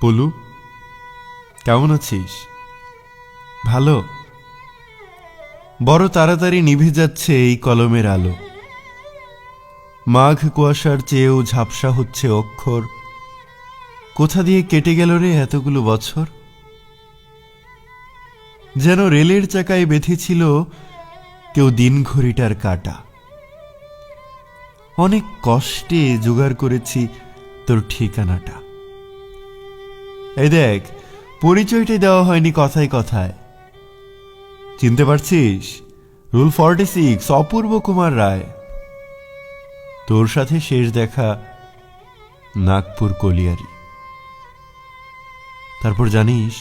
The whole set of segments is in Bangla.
পলু, কেমন আছিস? ভালো? বড় তাড়াতাড়ি নিভে যাচ্ছে এই কলমের আলো। মাঘ কুয়াশার চেয়েও ঝাপসা হচ্ছে অক্ষর। কোথা দিয়ে কেটে গেল রে এতগুলো বছর? যেন রেলের চাকায় বেঁধেছিল কেউ দিন ঘড়িটার কাটা। অনেক কষ্টে জোগাড় করেছি তোর ঠিকানাটা। এই দেখ পরিচয়টাই দেওয়া হয়নি কথায় কথায়। চিনতে পারছিস? Roll forty six Apurba Kumar Roy. তোর সাথে শেষ দেখা নাগপুর কলিয়ারি। তারপর জানিস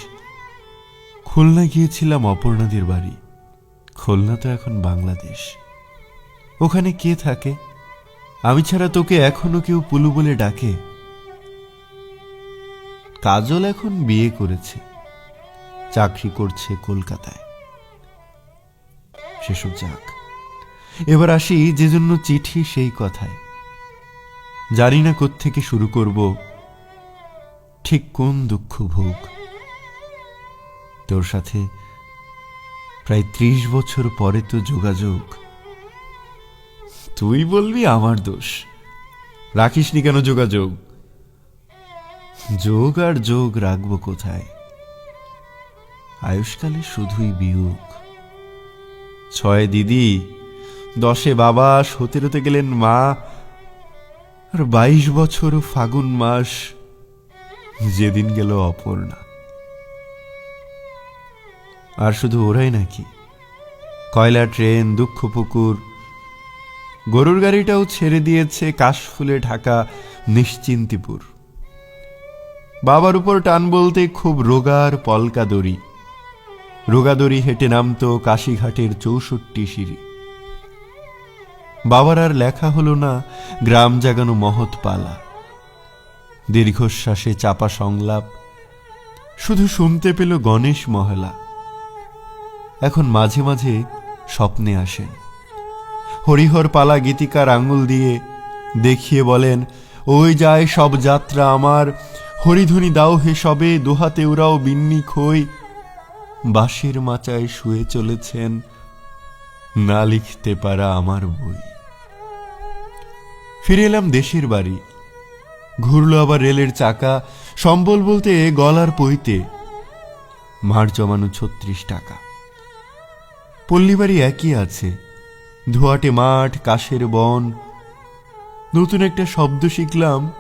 খুলনা গিয়েছিলাম অপর্ণাদের বাড়ি। খুলনা তো এখন বাংলাদেশ। ওখানে কে থাকে? আমি ছাড়া তোকে এখনও কেউ পুলু বলে ডাকে। কাজল এখন বিয়ে করেছে। চাকরি করছে কলকাতায়। সেসব যাক। এবার আসি যে জন্য চিঠি সেই কথায়। জানি না থেকে শুরু করব। ঠিক কোন দুঃখ ভোগ? তোর সাথে প্রায় ত্রিশ বছর পরে তো যোগাযোগ। তুই বলবি আমার দোষ। রাখিসনি কেন যোগাযোগ? যোগ আর যোগ রাখব কোথায়? আয়ুষ্কালে শুধুই বিয়োগ। ছয় দিদি, দশে বাবা, সতেরোতে গেলেন মা, আর বাইশ বছর ফাগুন মাস, যেদিন গেল অপর্ণা। আর শুধু ওরাই নাকি? কয়লা, ট্রেন, দুঃখ পুকুর, গরুর গাড়িটাও ছেড়ে দিয়েছে কাশফুলে ঢাকা, নিশ্চিন্তিপুর। বাবার উপর টান বলতে খুব রোগার পলকা দড়ি রোগাদড়ি হেঁটে নামতো কাশীঘাটের চৌষট্টি সিঁড়ি। বাবার আর লেখা হলো না, গ্রাম জাগানো মহৎ পালা। দীর্ঘশ্বাসে চাপা সংলাপ, শুধু শুনতে পেল গণেশ মহলা। এখন মাঝে মাঝে স্বপ্নে আসেন হরিহর পালা গীতিকার আঙুল দিয়ে দেখিয়ে বলেন, ওই যায় সব যাত্রা আমার হরিধ্বনি দাও হে সবে, দোহাতে ওরাও বিন্নি খই। বাঁশের মাচায় শুয়ে চলেছেন, না লিখতে পারা আমার বই। ফিরে এলাম দেশের বাড়ি। ঘুরলো আবার রেলের চাকা, সম্বল বলতে গলার পইতে মার জমানো ছত্রিশ টাকা। পল্লীবাড়ি একই আছে, ধোয়াটে মাঠ, কাশের বন। নতুন একটা শব্দ শিখলাম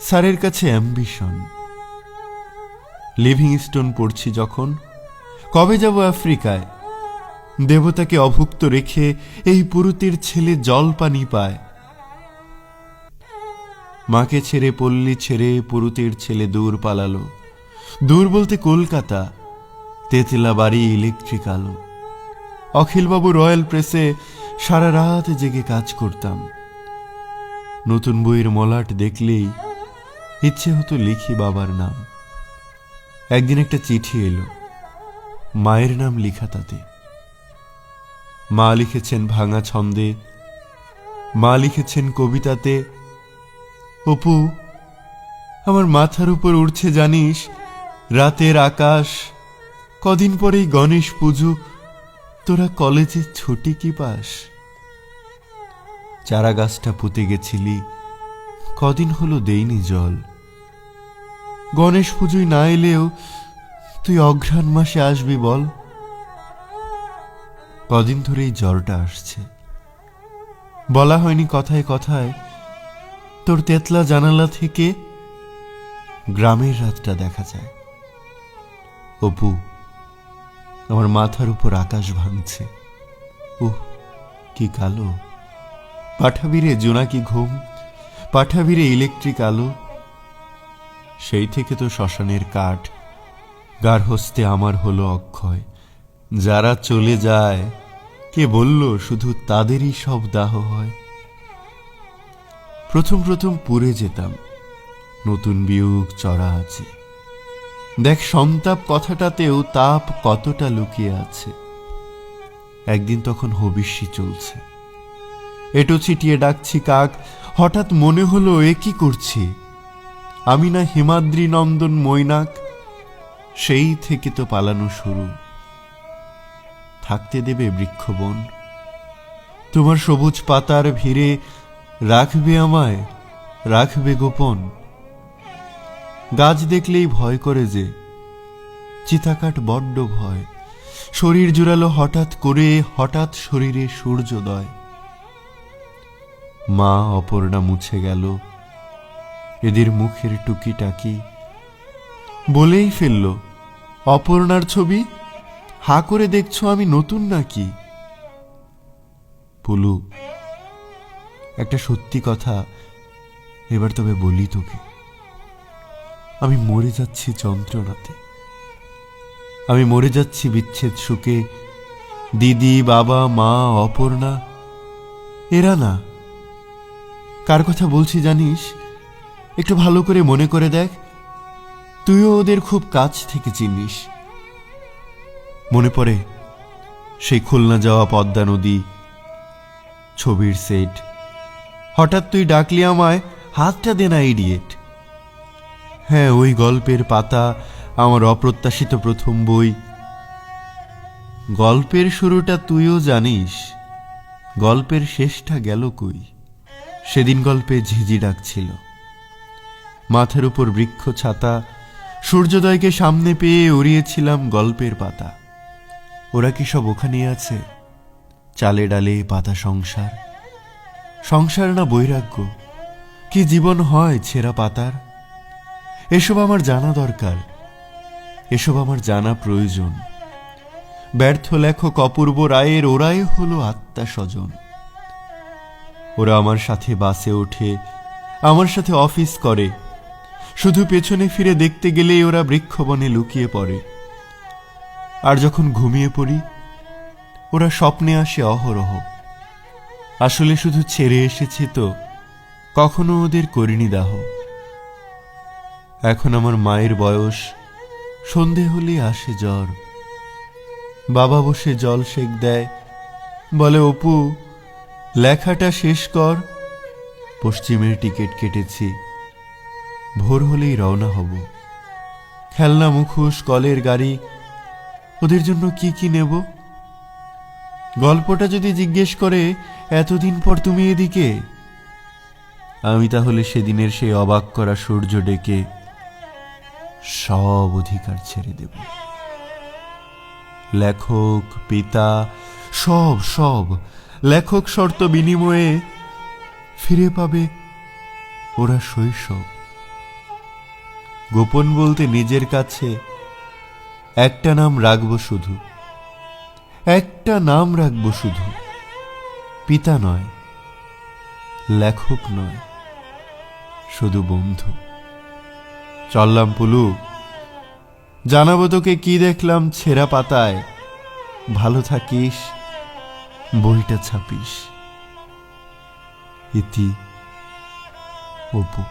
স্যারের কাছে অ্যাম্বিশন। লিভিং স্টোন পড়ছি যখন। কবে যাব আফ্রিকায়? দেবতাকে অভুক্ত রেখে এই পুরুতের ছেলে জল পানি পায়। মাকে ছেড়ে পল্লী ছেড়ে পুরুতের ছেলে দূর পালালো। দূর বলতে কলকাতা তেতলা বাড়ি ইলেকট্রিক আলো। অখিলবাবু রয়্যাল প্রেসে সারা রাত জেগে কাজ করতাম। নতুন বইয়ের মলাট দেখলেই ইচ্ছে হতো লিখি বাবার নাম। একদিন একটা চিঠি এলো, মায়ের নাম লিখা তাতে। মা লিখেছেন ভাঙা ছন্দে, মা লিখেছেন কবিতাতে, অপু, আমার মাথার উপর উঠছে জানিস, রাতের আকাশ, কদিন পরেই গণেশ পুজো, তোরা কলেজে ছুটি কি পাস? চারা গাছটা পুঁতে গেছিলি, কদিন হলো দেইনি জল। গণেশ পুজোয় না এলেও তুই অঘ্রাণ মাসে আসবি বল। কদিন ধরেই জ্বরটা আসছে। বলা হয়নি কথায় কথায় তোর তেতলা জানালা থেকে গ্রামের রাতটা দেখা যায়। অপু, আমার মাথার উপর আকাশ ভাঙছে। ওহ কি কালো। পাঠাবিরে জোনাকি ঘুম পাঠাবিরে ইলেকট্রিক আলো। সেই থেকে তো শ্মশানের কাঠ। গার্হস্থে আমার হলো অক্ষয়। যারা চলে যায়, কে বলল শুধু তাদেরই সব দাহ হয়? প্রথম প্রথম পুড়ে যেতাম। নতুন বিয়োগ চড়া আছে। দেখ, সন্তাপ কথাটাতেও তাপ কতটা লুকিয়ে আছে। একদিন তখন হবিষ্যি চলছে। এটো ছিটিয়ে ডাকছি কাক, হঠাৎ মনে হলো এ কি করছি? আমি না হিমাদ্রি নন্দন মৈনাক, সেই থেকে তো পালানো শুরু। থাকতে দেবে বৃক্ষবন। তোমার সবুজ পাতার ভিড়ে রাখবে আমায়, রাখবে গোপন। গাছ দেখলেই ভয় করে যে, চিতাকাট বড্ড ভয়। শরীর জুড়ালো হঠাৎ করে, হঠাৎ শরীরে সূর্যোদয়। মা অপর্ণা মুছে গেল। এদের মুখের টুকিটাকি। বলেই ফেলল, অপর্ণার ছবি? হা করে দেখছ আমি নতুন নাকি? পুলু, একটা সত্যি কথা এবার তবে বলি তোকে। আমি মরে যাচ্ছি যন্ত্রণাতে। আমি মরে যাচ্ছি বিচ্ছেদ সুখে। দিদি, বাবা, মা, অপর্ণা, এরা না। কার কথা বলছি জানিস? একটু ভালো করে মনে করে দেখ। তুইও ওদের খুব কাছ থেকে চিনিস। মনে পড়ে, সেই খুলনা যাওয়া পদ্মা নদী, ছবির সেট হঠাৎ তুই ডাকলি আমায়, হাতটা দে না ইডিয়েট হ্যাঁ ওই গল্পের পাতা, আমার অপ্রত্যাশিত প্রথম বই। গল্পের শুরুটা তুইও জানিস, গল্পের শেষটা গেল কই? সেদিন গল্পে ঝিঝি ডাকছিল। মাথার উপর বৃক্ষ ছাতা, সূর্যোদয়কে সামনে পেয়ে উড়িয়েছিলাম গল্পের পাতা। ওরা কি সব ওখানে আছে? চালে ডালে পাতা সংসার। সংসার না বৈরাগ্য। কি জীবন হয় ছেঁড়া পাতার? এসব আমার জানা দরকার। এসব আমার জানা প্রয়োজন। ব্যর্থ লেখক অপূর্ব রায়ের ওরাই হলো আত্মা স্বজন। ওরা আমার সাথে বাসে ওঠে, আমার সাথে অফিস করে শুধু পেছনে ফিরে দেখতে গেলেই ওরা বৃক্ষবনে লুকিয়ে পড়ে। আর যখন ঘুমিয়ে পড়ি, ওরা স্বপ্নে আসে অহরহ। আসলে শুধু ছেড়ে এসেছি তো, কখনো ওদের করিনি দাহ। এখন আমার মায়ের বয়স, সন্ধে হলেই আসে জ্বর। বাবা বসে জল সেক দেয়, বলে, অপু, লেখাটা শেষ কর, পশ্চিমের টিকিট কেটেছি। ভোর হলেই রওনা হব। খেলনা, মুখোশ, কলের গাড়ি, ওদের জন্য কি কি নেব? গল্পটা যদি জিজ্ঞেস করে, এতদিন পর তুমি এদিকে? আমি তাহলে সেদিনের সেই অবাক করা সূর্য ডেকে সব অধিকার ছেড়ে দেব। লেখক, পিতা, সব সব, লেখক শর্ত বিনিময়ে ফিরে পাবে ওরা শৈশব। গোপন বলতে নিজের কাছে একটা নাম রাখব শুধু। একটা নাম রাখব শুধু। পিতা নয়, লেখক নয়, শুধু বন্ধু। চললাম পুলু। জানাব তোকে কি দেখলাম ছেঁড়া পাতায়। ভালো থাকিস, বইটা ছাপিস। ইতি অপু।